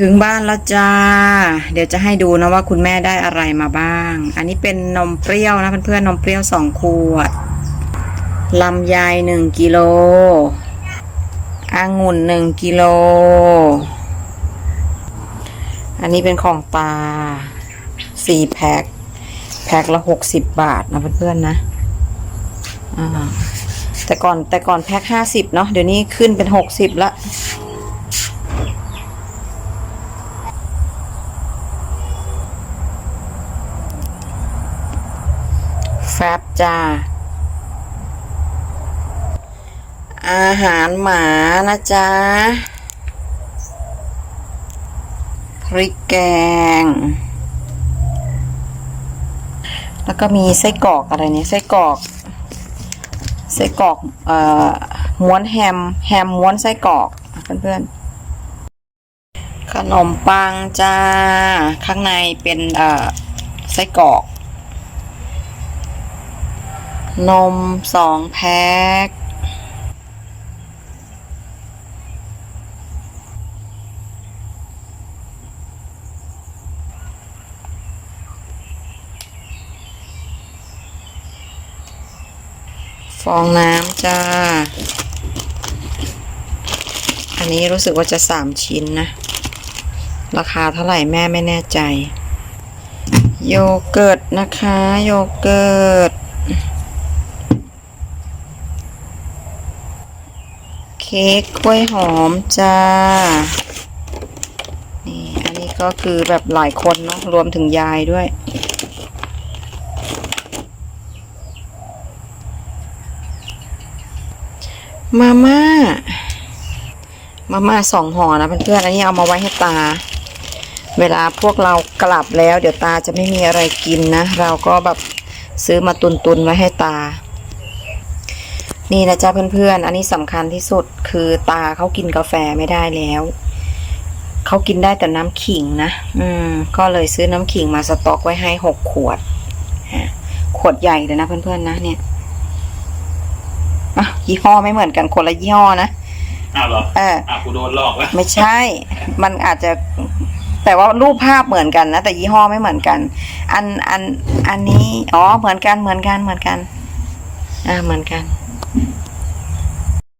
ถึงบ้านแล้วจ้า เดี๋ยวจะให้ดูนะว่าคุณแม่ได้อะไรมาบ้าง อันนี้เป็นนมเปรี้ยวนะเพื่อนๆนมเปรี้ยวสองขวดลำไยหนึ่งกิโลองุ่นหนึ่งกิโล อันนี้เป็นของตาสี่แพ็คแพ็คละหกสิบบาทนะเพื่อนๆนะแต่ก่อนแต่ก่อนแพ็คห้าสิบเนาะเดี๋ยวนี้ขึ้นเป็นหกสิบละ แฟบจ้า อาหารหมานะจ๊ะ พริกแกง แล้วก็มีไส้กรอกอะไรเนี่ยไส้กรอกไส้กรอกเอ่อม้วนแฮม แฮมม้วนไส้กรอกอะเพื่อนๆ ขนมปังจ้า ข้างในเป็นเอ่อไส้กรอก นมสองแพ็คฟองน้ำจ้า อันนี้รู้สึกว่าจะสามชิ้นนะ ราคาเท่าไหร่แม่ไม่แน่ใจ โยเกิร์ตนะคะ โยเกิร์ต เค้กกล้วยหอมจ้า นี่ อันนี้ก็คือแบบหลายคนเนาะรวมถึงยายด้วย มาม่า มาม่าสองห่อนะเพื่อนๆอันนี้เอามาไว้ให้ตา เวลาพวกเรากลับแล้ว เดี๋ยวตาจะไม่มีอะไรกินนะ เราก็แบบซื้อมาตุนๆไว้ให้ตา นี่นะจ๊ะเพื่อนๆ อันนี้สำคัญที่สุดคือตาเขากินกาแฟไม่ได้แล้วเขากินได้แต่น้ำขิงนะ อืม ก็เลยซื้อน้ำขิงมาสต็อกไว้ให้หกขวดฮะขวดใหญ่เลยนะเพื่อนๆนะเนี่ยอะยี่ห้อไม่เหมือนกันคนละยี่ห้อนะอ้าวเหรอเอออะกูโดนหลอกแล้วไม่ใช่ มันอาจจะ แต่ว่ารูปภาพเหมือนกันนะแต่ยี่ห้อไม่เหมือนกัน อันอันอันนี้ อ๋อ เหมือนกันเหมือนกันเหมือนกัน อ่าเหมือนกัน